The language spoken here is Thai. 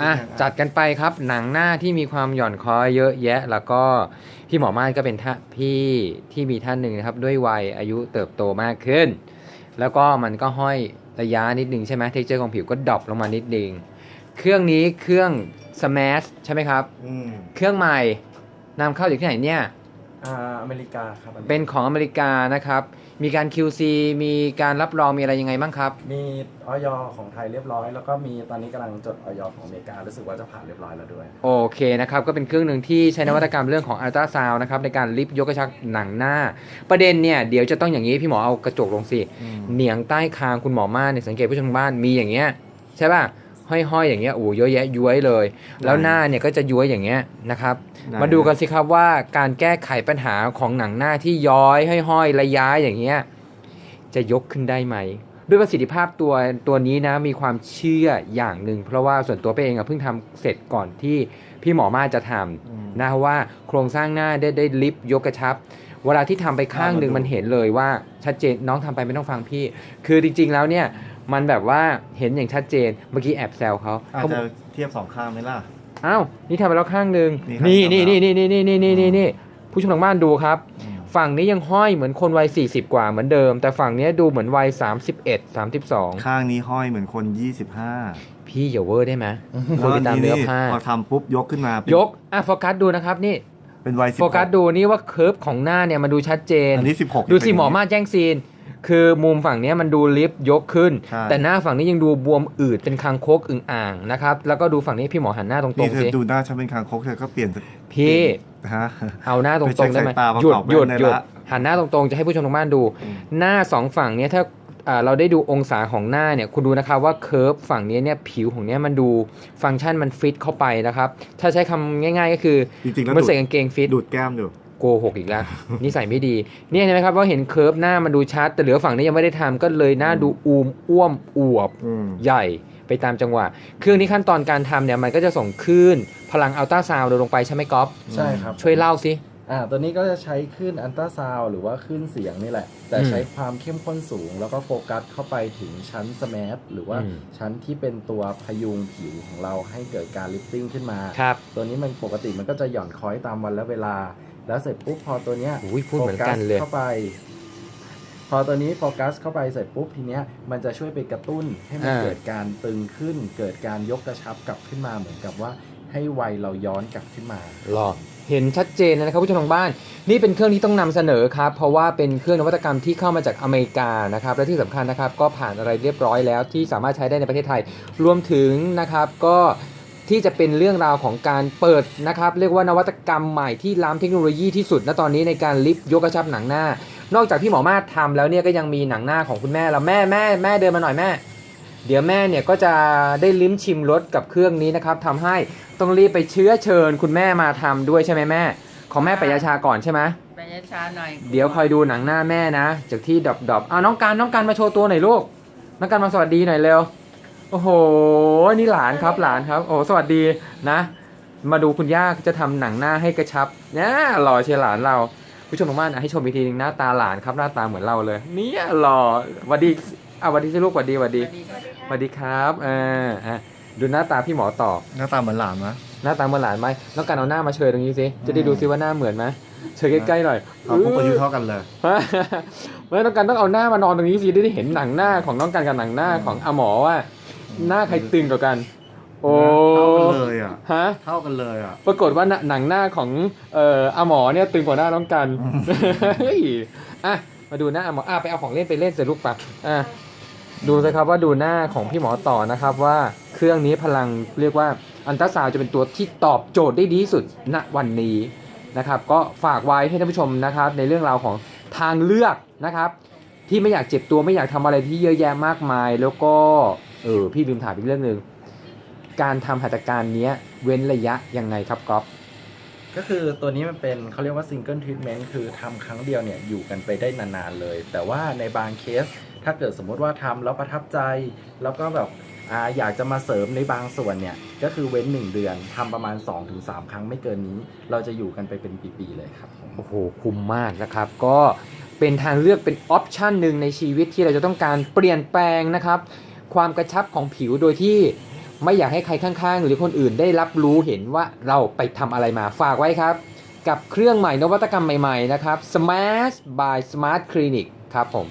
อะจัดกันไปครับหนังหน้าที่มีความหย่อนคอยเยอะแยะ แล้วก็พี่หมอม่านก็เป็นท่าพี่ที่มีท่านหนึ่งนะครับ ด้วยวัยอายุเติบโตมากขึ้น แล้วก็มันก็ห้อยระยะนิดนึงใช่ไหมเทคเจอร์ของผิวก็ดรอปลงมานิดนึงเครื่องนี้เครื่อง Smash ใช่ไหมครับ อืมเครื่องใหม่นำเข้าจากที่ไหนเนี่ย อ่าอเมริกาครับอัเป็นของอเมริกานะครับ มีการ QC มีการรับรองมีอะไรยังไงบ้างครับ มีออยของไทยเรียบร้อย แล้วก็มีตอนนี้กำลังจดออยของอเมริการู้สึกว่าจะผ่านเรียบร้อยแล้วด้วย โอเคนะครับ ก็เป็นเครื่องหนึ่งที่ใช้นวัตกรรมเรื่องของอัลตราซาวนะครับ ในการลิฟต์ยกกระชับหนังหน้า ประเด็นเนี่ยเดี๋ยวจะต้องอย่างนี้พี่หมอเอากระจกลงสิ เหนียงใต้คางคุณหมอม่านเนี่ยสังเกตผู้ชมทางบ้านมีอย่างเงี้ยใช่ป่ะ ห้อยๆอย่างเงี้ยโอ้เยอะแยะย้วยเลย แล้วหน้าเนี่ยก็จะย้วยอย่างเงี้ยนะครับได้มาดูกันสิครับว่าการแก้ไขปัญหาของหนังหน้าที่ย้อยห้อยๆระย้ายอย่างเงี้ยจะยกขึ้นได้ไหมด้วยประสิทธิภาพตัวตัวนี้นะมีความเชื่ออย่างหนึ่งเพราะว่าส่วนตัวเป้เองอะเพิ่งทำเสร็จก่อนที่พี่หมอมาจะทำนะว่าโครงสร้างหน้าได้ได้ลิฟต์ยกกระชับ เวลาที่ทำไปข้างหนึ่งเอามาดูมันเห็นเลยว่าชัดเจนน้องทำไปไม่ต้องฟังพี่ คือจริง ๆ แล้วเนี่ย มันแบบว่าเห็นอย่างชัดเจนเมื่อกี้แอบแซวเขาอาจเขาบจะอกเทียบสองข้างไหมล่ะ อ้าวนี่ทำไปแล้วข้างหนึ่งนี่นี่ข้างนี่ที่นี่สองนี่นี่นี่นี่นี่นี่นี่ผู้ชมทางบ้านดูครับ ฝั่งนี้ยังห้อยเหมือนคนวัย 40 กว่าเหมือนเดิม แต่ฝั่งเนี้ยดูเหมือนวัย 31 32 ข้างนี้ห้อยเหมือนคน 25พี่อย่าเวอร์ได้ไหมแล้คุวณไปอันตามนี้เนื้อนี่ผ้าพอทำปุ๊บยกขึ้นมาเป็นยกอะโฟกัสดูนะครับนี่เป็นวัยสิบโฟกัสดูนี่ว่าเคิร์ฟของหน้าเนี่ยมันดูชัดเจน อันนี้ 16ดูสิหมอมาแจ้งซีน คือมุมฝั่งเนี้ยมันดูลิฟต์ยกขึ้นใช่แต่หน้าฝั่งนี้ยังดูบวมอืดเป็นคางคกอึ่งอ่างนะครับ แล้วก็ดูฝั่งนี้พี่หมอหันหน้าตรนี่งเธๆอสิดูหน้าฉันเป็นคางคกเธอก็เปลี่ยนพี่ฮะเอาหน้าตรไปเช็งคๆได้ไหมสายตาประหยุดกอบหยุดแว่นได้หยุดละหันหน้าตรงๆจะให้ผู้ชมทางบ้านดู หน้าสองฝั่งเนี้ยถ้าอ่าเราได้ดูองศาของหน้าเนี่ยคุณดูนะครับว่าเคิร์ฟฝั่งนี้เนี่ยผิวของเนี้ยมันดูฟังก์ชันมันฟิตเข้าไปนะครับ ถ้าใช้คำง่าย ๆ ก็คือจริงๆแล้วมันดูดใส่กางเกงฟิตดูดแก้มดู โกหกอีกแล้วนิสัยไม่ดีเนี่ยเห็นไหมครับว่าเห็นเคิร์ฟหน้ามันดูชัด แต่เหลือฝั่งนี้ยังไม่ได้ทำก็เลยหน้าดูอูมอ้วมอวบอืมใหญ่ไปตามจังหวะ เครื่องนี้ขั้นตอนการทำเนี่ยมันก็จะส่งคลื่นพลังอัลตราซาวด์ลงไปใช่ไหมก๊อฟใช่ครับ ช่วยเล่าสิอ่าตัวนี้ก็จะใช้คลื่นอันตราซาวหรือว่าคลื่นเสียงนี่แหละ แต่อืมใช้ความเข้มข้นสูง แล้วก็โฟกัสเข้าไปถึงชั้นสแมทหรือว่าอืมชั้นที่เป็นตัวพยุงผิวของเราให้เกิดการลิฟติ้งขึ้นมาครับตัวนี้มันปกติมันก็จะหย่อนคอยตามวันและเวลา แล้วเสร็จปุ๊บพอตัวเนี้ยอุ้ยพูดเหมือนกันเลย โฟเข้าไป พอตัวนี้โฟกัสเข้าไปเสร็จปุ๊บทีเนี้ยมันจะช่วยไปกระตุ้นให้มันอ่า เกิดการตึงขึ้น เกิดการยกกระชับกลับขึ้นมาเหมือนกับว่าให้วัยเราย้อนกลับขึ้นมา หรอเห็นชัดเจนเลยนะครับผู้ชมทางบ้าน นี่เป็นเครื่องที่ต้องนำเสนอครับ เพราะว่าเป็นเครื่องนวัตกรรมที่เข้ามาจากอเมริกานะครับ และที่สำคัญนะครับ ก็ผ่านอะไรเรียบร้อยแล้วที่สามารถใช้ได้ในประเทศไทย รวมถึงนะครับก็ ที่จะเป็นเรื่องราวของการเปิดนะครับ เรียกว่านวัตกรรมใหม่ที่ล้ำเทคโนโลยีที่สุดณตอนนี้ในการลิฟต์ยกกระชับหนังหน้า นอกจากพี่หมอมาศทำแล้วเนี่ยก็ยังมีหนังหน้าของคุณแม่แล้วแม่แม่แม่เดินมาหน่อยแม่ เดี๋ยวแม่เนี่ยก็จะได้ลิ้มชิมรสกับเครื่องนี้นะครับทำให้ต้องรีบไปเชื้อเชิญ คุณแม่มาทำด้วยใช่ไหมแม่ ของแม่ปยาชาก่อนใช่ไหมไปช้าๆหน่อยเดี๋ยวคอยดูหนังหน้าแม่นะ จากที่ดอบดอบอ่าน้องการน้องการมาโชว์ตัวหน่อยลูกน้องการมาสวัสดีหน่อยเร็ว โอ้โห นี่หลานครับหลานครับ โอ้สวัสดีนะ มาดูคุณย่าจะทำหนังหน้าให้กระชับเนี่ยหล่อเชียร์หลานเรา ผู้ชมทางบ้านอะให้ชมอีกทีหนึงหน้าตาหลานครับหน้าตาเหมือนเราเลย เนี่ยหล่อสวัสดีอะสวัสดีสิลูกสวัสดีสวัสดีสวัสดีครับเอออะดูหน้าตาพี่หมอต่อ หน้าตาเหมือนหลานมะหน้าตาเหมือนหลานไหมต้องการเอาหน้ามาเชยตรงนี้สิจะได้ดูซิว่าหน้าเหมือนไหมเชยใกล้ๆหน่อยเขาพวกอายุเท่ากันเลยเมื่อต้องการต้องเอาหน้ามานอนตรงนี้สิได้เห็นหนังหน้าของน้องการกับหนังหน้าของอาหมอว่า หน้าใครตึงกว่ากัน โอ้เท่ากันเลยอะฮะเท่ากันเลยอะปรากฏว่าหน้าหนังหน้าของเอ่ออาหมอเนี่ยตึงกว่าหน้าน้องกันเฮ้ยอะมาดูหน้าอาหมออะไปเอาของเล่นไปเล่นเสร็จลูกปะอะดูสิครับว่าดูหน้าของพี่หมอต่อนะครับว่าเครื่องนี้พลังเรียกว่าอันตราซาวด์จะเป็นตัวที่ตอบโจทย์ได้ดีที่สุดณวันนี้นะครับ ก็ฝากไว้ให้ท่านผู้ชมนะครับ ในเรื่องราวของทางเลือกนะครับ ที่ไม่อยากเจ็บตัวไม่อยากทำอะไรที่เยอะแยะมากมาย แล้วก็ เออพี่ลืมถามอีกเรื่องหนึ่งการทำหัตถการเนี้ยเว้นระยะยังไงครับก๊อฟก็คือตัวนี้มันเป็นเขาเรียกว่าซิงเกิลทรีทเมนต์คือทำครั้งเดียวเนี่ยอยู่กันไปได้นานๆเลย แต่ว่าในบางเคส ถ้าเกิดสมมุติว่าทำแล้วประทับใจ แล้วก็แบบอ่าอยากจะมาเสริมในบางส่วนเนี่ย ก็คือเว้น 1 เดือนทำประมาณ 2-3 ครั้งไม่เกินนี้ เราจะอยู่กันไปเป็นปีๆเลยครับผมโอ้โหคุ้มมากนะครับ ก็เป็นทางเลือกเป็นออปชันหนึ่งในชีวิตที่เราจะต้องการเปลี่ยนแปลงนะครับ ความกระชับของผิวโดยที่ไม่อยากให้ใครข้างๆ หรือคนอื่นได้รับรู้เห็นว่าเราไปทำอะไรมาฝากไว้ครับ กับเครื่องใหม่นวัตกรรมใหม่ ๆ นะครับ Smash by Smart Clinic ครับผม